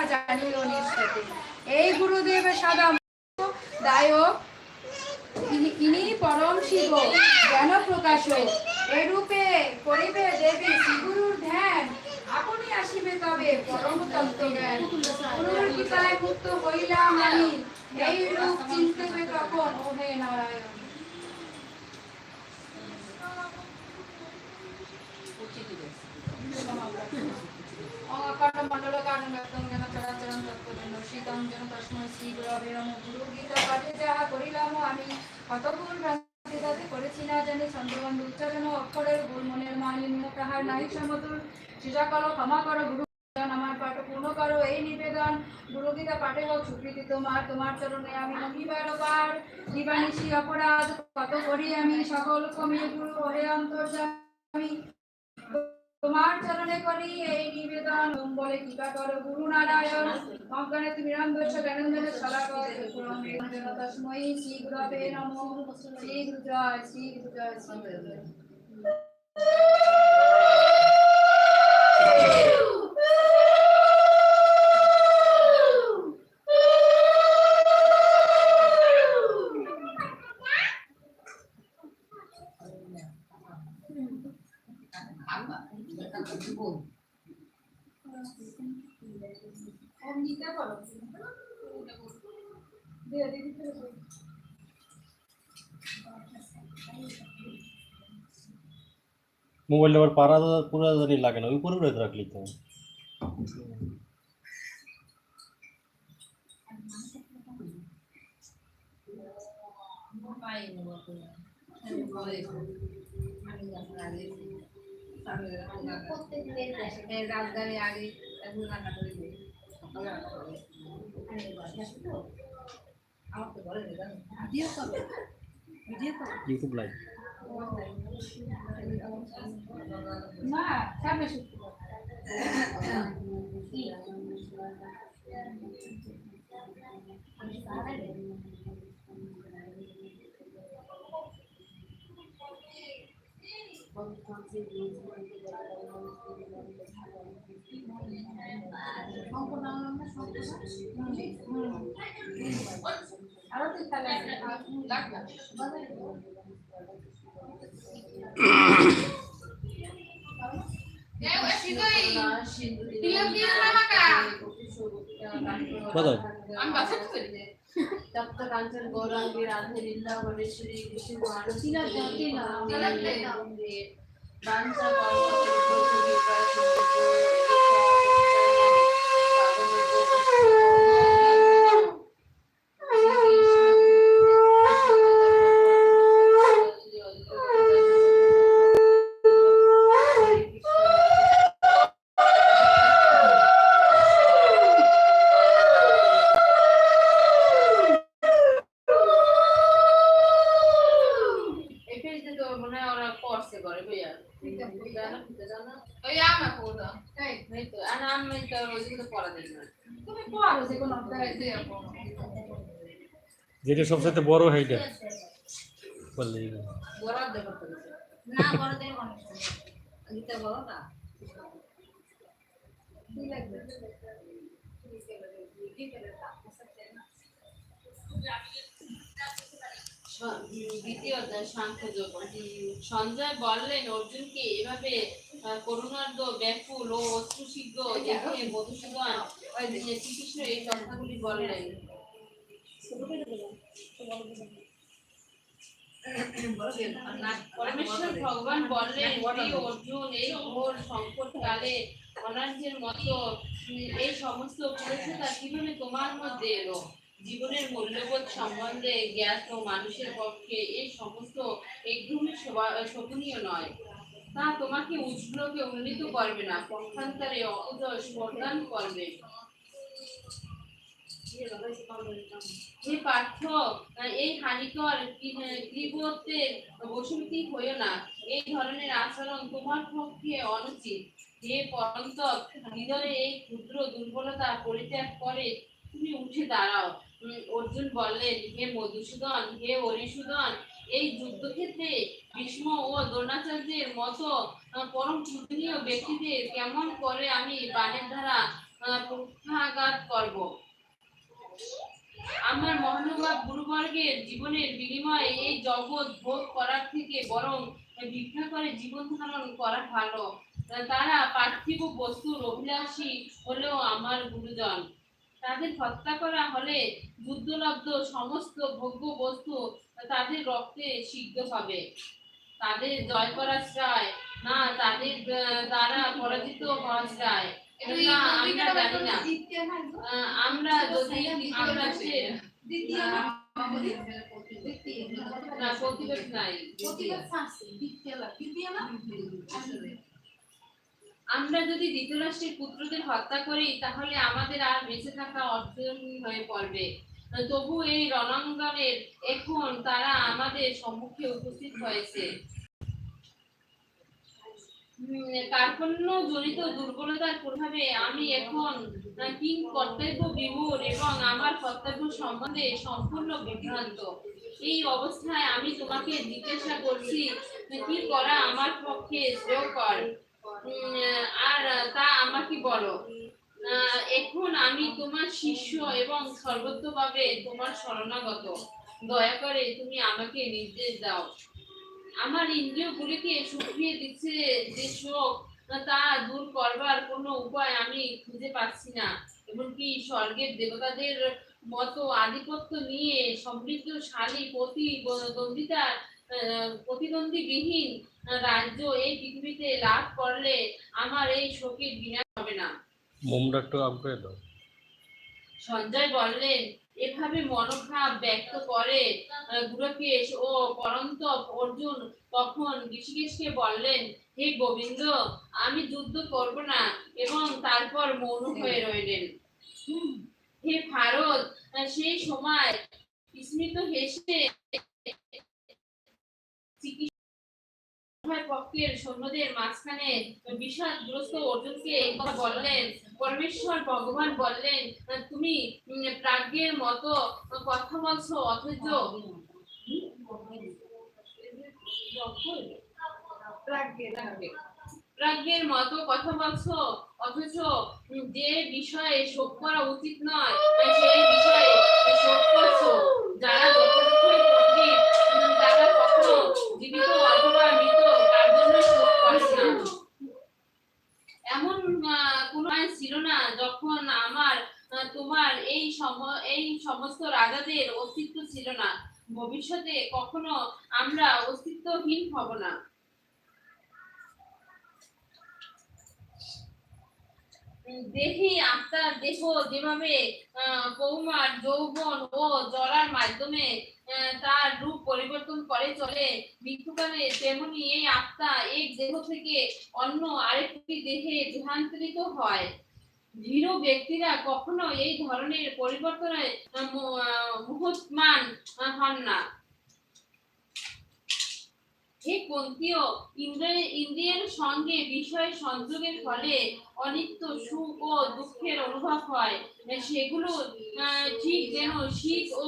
কথা জানিল নিঃসতে এই গুরুদেব সদা দায়ক ইনি- পরম শিব জ্ঞান প্রকাশ এরূপে করিবে দেবী শ্রীগুরুর ধ্যান। আপনি আসিবে তবে পরম তত্ত্ব জ্ঞান গুরুর কৃপায় মুক্ত হইলাম আমি এই রূপ চিন্তিবে তখন ওহে নারায়ণ। অকাণ্ড মণ্ডল কারণ ব্যক্তম জ্ঞান চরাচরণ তৎপর্যন্ত শীতম জন তস্মৈ গুরু গীতা পাঠে হোক স্বীকৃতি তোমার তোমার চরণে আমি অপরাধ কত করি আমি সকল কমিয়ে গুরু হয়ে অন্তর্জামি তোমার চরণে করি এই নিবেদন, ওম বলে কৃপা করো। গুরু নারায়ণ, অজ্ঞানে তুমি রামদর্শ জ্ঞানন্দনে সদা কর। তস্মৈ শ্রী গুরবে নমঃ। শ্রী গুরু জয় শ্রী জয় ওম নিতে করো দিয়ে দিদি মোবাইল আবার পাড়া পুরো রাজধানী আগে এখন রান্না করে দিই সকালে রান্না করে করবে ভিডিও করবে ইউটিউব লাইভ আরও তিন তালা আছে কোথায় তপ্ত কাঞ্চন গৌরাঙ্গী লীলা গণেশ্বরী কৃষ্ণ Bantal bawah. যেটা সবচেয়ে বড় সেইটা বললি দ্বিতীয় অধ্যায় সাংখ্যযোগ। সঞ্জয় বললেন অর্জুনকে এভাবে করুণার্দ ব্যাকুল ও অশ্রুসিদ্ধ দেখে মধুসূদন শ্রীকৃষ্ণ এই কথাগুলি বললেন পরমেশ্বর ভগবান বললেন অর্জুন এই ঘোর সংকট কালে অনার্যের মতো এই সমস্ত কীভাবে তোমার মধ্যে এলো। জীবনের মূল্যবোধ সম্বন্ধে জ্ঞাত মানুষের পক্ষে এই সমস্ত একদমই শোভা- শোভনীয় নয়। তা তোমাকে উজ্জ্বলকে উন্নীত করবে না, পক্ষান্তরে প্রদান করবে। হে পার্থ এই হানিকর হইও না। এই ধরনের আচরণ তোমার পক্ষে অনুচিত। হে পরন্ত হৃদয়ে এই ক্ষুদ্র দুর্বলতা পরিত্যাগ করে তুমি উঠে দাঁড়াও। অর্জুন বললেন, হে মধুসূদন, হে অরিসূদন, এই যুদ্ধক্ষেত্রে ভীষ্ম ও দ্রোণাচার্যের মতো পরম পূজনীয় ব্যক্তিদের কেমন করে আমি বাণের দ্বারা পক্ষাঘাত করব? আমার মহানুভব গুরুবর্গের জীবনের বিনিময়ে এই জগৎ ভোগ করার থেকে বরং ভিক্ষা করে জীবন ধারণ করা ভালো। তারা পার্থিব বস্তুর অভিলাষী হলেও আমার গুরুজন। তাদের হত্যা করা হলে যুদ্ধলব্ধ সমস্ত ভোগ্য বস্তু তাদের রক্তে সিদ্ধ হবে। তাদের জয় করা চায় না তাদের দ্বারা পরাজিত হওয়া না আমরা জানি না। আহ, আমরা যদি আকাশের না প্রতিবাদ নাই আমরা যদি ধৃতরাষ্ট্রের পুত্রদের হত্যা করি, তাহলে আমাদের আর বেঁচে থাকা অর্থহীন হয়ে পড়বে। তবু এই রণাঙ্গনের এখন তারা আমাদের সম্মুখে উপস্থিত হয়েছে। কার্পণ্য জনিত দুর্বলতার প্রভাবে আমি এখন কিং কর্তব্য বিমূঢ় এবং আমার কর্তব্য সম্বন্ধে সম্পূর্ণ বিভ্রান্ত। এই অবস্থায় আমি তোমাকে জিজ্ঞাসা করছি, কি করা আমার পক্ষে শ্রেয়কর আর তা আমাকে বলো। এখন আমি তোমার শিষ্য এবং তোমার শরণাগত। দয়া করে তুমি আমাকে নির্দেশ দাও। আমার ইন্দ্রিয়গুলিকে শুকিয়ে দিচ্ছে যে শোক তা দূর করবার কোনো উপায় আমি খুঁজে পাচ্ছি না। এমনকি স্বর্গের দেবতাদের মতো আধিপত্য নিয়ে সমৃদ্ধশালী প্রতিদ্বন্দ্বিতা আহ, প্রতিদ্বন্দ্বীবিহীন রাজ্য এই পৃথিবীতে লাভ করলে আমার এই শোকের বিনাশ হবে না। দাও। সঞ্জয় বললেন এভাবে মনোভাব ব্যক্ত করে গুরুকেশ ও পরন্তপ অর্জুন তখন ঋষিকেশকে বললেন হে গোবিন্দ আমি যুদ্ধ করব না এবং তারপর মৌন হয়ে রইলেন। হে ভারত সেই সময় স্মিত হেসে পক্ষের সৈন্যদের মাঝখানে বিষাদগ্রস্ত অর্জুনকে কথা বললেন। পরমেশ্বর ভগবান বললেন, তুমি প্রাজ্ঞের মতো কথা বলছো, অথচ প্রাজ্ঞের মতো কথা বলছো, অথচ যে বিষয়ে শোক করা উচিত নয়, সেই বিষয়ে শোক করছ যারা যথাযথই পণ্ডিত উম, তারা কখনো জীবিত অথবা মৃত তার জন্য শোক করে না এমন আহ, কোনো আইন ছিল না যখন আমার আহ, তোমার এই এই সমস্ত রাজাদের অস্তিত্ব ছিল না। ভবিষ্যতে কখনো আমরা অস্তিত্বহীন হব না। দেহি আত্মার দেহ যেভাবে কৌমার যৌবন ও জরার মাধ্যমে তার রূপ পরিবর্তন করে চলে মৃত্যুকালে তেমনি এই আত্মা এক দেহ থেকে অন্য আরেকটি দেহে দেহান্তরিত হয়। ধীর ব্যক্তিরা কখনো এই ধরনের পরিবর্তনে মুহূর্তমান হন না। পন্থীয় ইন্দ্রিয় ইন্দ্রিয়ের সঙ্গে বিষয় সংযোগের ফলে অনিত্য সুখ ও দুঃখের অনুভব হয়। সেগুলো ঠিক যেন শীত ও